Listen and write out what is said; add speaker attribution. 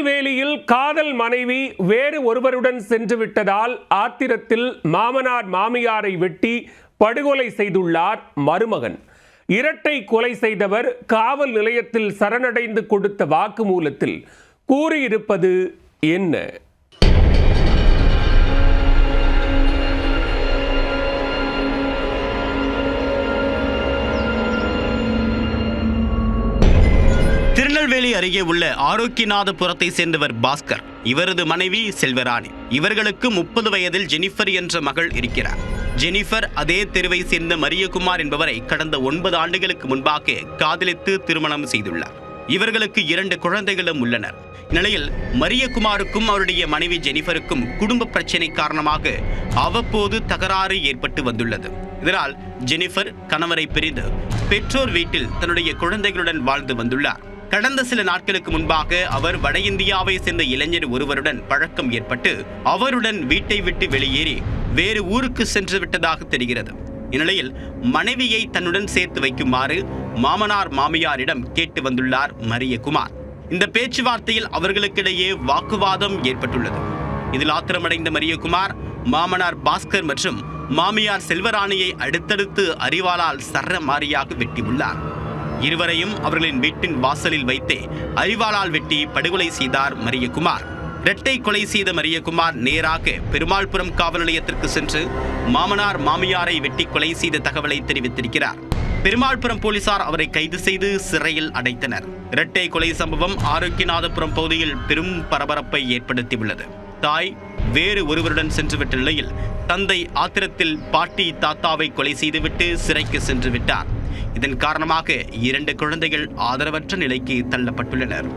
Speaker 1: திருநெல்வேலியில் காதல் மனைவி வேறு ஒருவருடன் சென்று விட்டதால் ஆத்திரத்தில் மாமனார் மாமியாரை வெட்டி படுகொலை செய்துள்ளார் மருமகன். இரட்டை கொலை செய்தவர் காவல் நிலையத்தில் சரணடைந்து கொடுத்த வாக்குமூலத்தில் கூறியிருப்பது என்ன?
Speaker 2: திருநெல்வேலி அருகே உள்ள ஆரோக்கியநாதபுரத்தை சேர்ந்தவர் பாஸ்கர். இவரது மனைவி செல்வராணி. இவர்களுக்கு முப்பது வயதில் ஜெனிஃபர் என்ற மகள் இருக்கிறார். ஜெனிஃபர் அதே தெருவை சேர்ந்த மரியகுமார் என்பவரை கடந்த ஒன்பது ஆண்டுகளுக்கு முன்பாக காதலித்து திருமணம் செய்துள்ளார். இவர்களுக்கு இரண்டு குழந்தைகளும் உள்ளனர். இந்நிலையில் மரியகுமாருக்கும் அவருடைய மனைவி ஜெனிஃபருக்கும் குடும்ப பிரச்சனை காரணமாக அவ்வப்போது தகராறு ஏற்பட்டு வந்துள்ளது. இதனால் ஜெனிஃபர் கணவரை பிரிந்து பெற்றோர் வீட்டில் தன்னுடைய குழந்தைகளுடன் வாழ்ந்து வந்துள்ளார். கடந்த சில நாட்களுக்கு முன்பாக அவர் வட இந்தியாவை சேர்ந்த இளைஞர் ஒருவருடன் பழக்கம் ஏற்பட்டு அவருடன் வீட்டை விட்டு வெளியேறி வேறு ஊருக்கு சென்று விட்டதாக தெரிகிறது. இந்நிலையில் மனைவியை தன்னுடன் சேர்த்து வைக்குமாறு மாமனார் மாமியாரிடம் கேட்டு வந்துள்ளார் மரியகுமார். இந்த பேச்சுவார்த்தையில் அவர்களுக்கிடையே வாக்குவாதம் ஏற்பட்டுள்ளது. இதில் ஆத்திரமடைந்த மரியகுமார் மாமனார் பாஸ்கர் மற்றும் மாமியார் செல்வராணியை அடுத்தடுத்து அறிவாளால் சர்ற மாறியாக வெட்டியுள்ளார். இருவரையும் அவர்களின் வீட்டின் வாசலில் வைத்தே அறிவாளால் வெட்டி படுகொலை செய்தார் மரியகுமார். இரட்டை கொலை செய்த மரியகுமார் நேராக பெருமாள்புரம் காவல் நிலையத்திற்கு சென்று மாமனார் மாமியாரை வெட்டி கொலை செய்த தகவலை தெரிவித்திருக்கிறார். பெருமாள்புரம் போலீசார் அவரை கைது செய்து சிறையில் அடைத்தனர். இரட்டை கொலை சம்பவம் ஆரோக்கியநாதபுரம் பகுதியில் பெரும் பரபரப்பை ஏற்படுத்தியுள்ளது. தாய் வேறு ஒருவருடன் சென்றுவிட்ட நிலையில் தந்தை ஆத்திரத்தில் பாட்டி தாத்தாவை கொலை செய்துவிட்டு சிறைக்கு சென்று விட்டார். இதன் காரணமாக இரண்டு குழந்தைகள் ஆதரவற்ற நிலைக்கு தள்ளப்பட்டுள்ளனர்.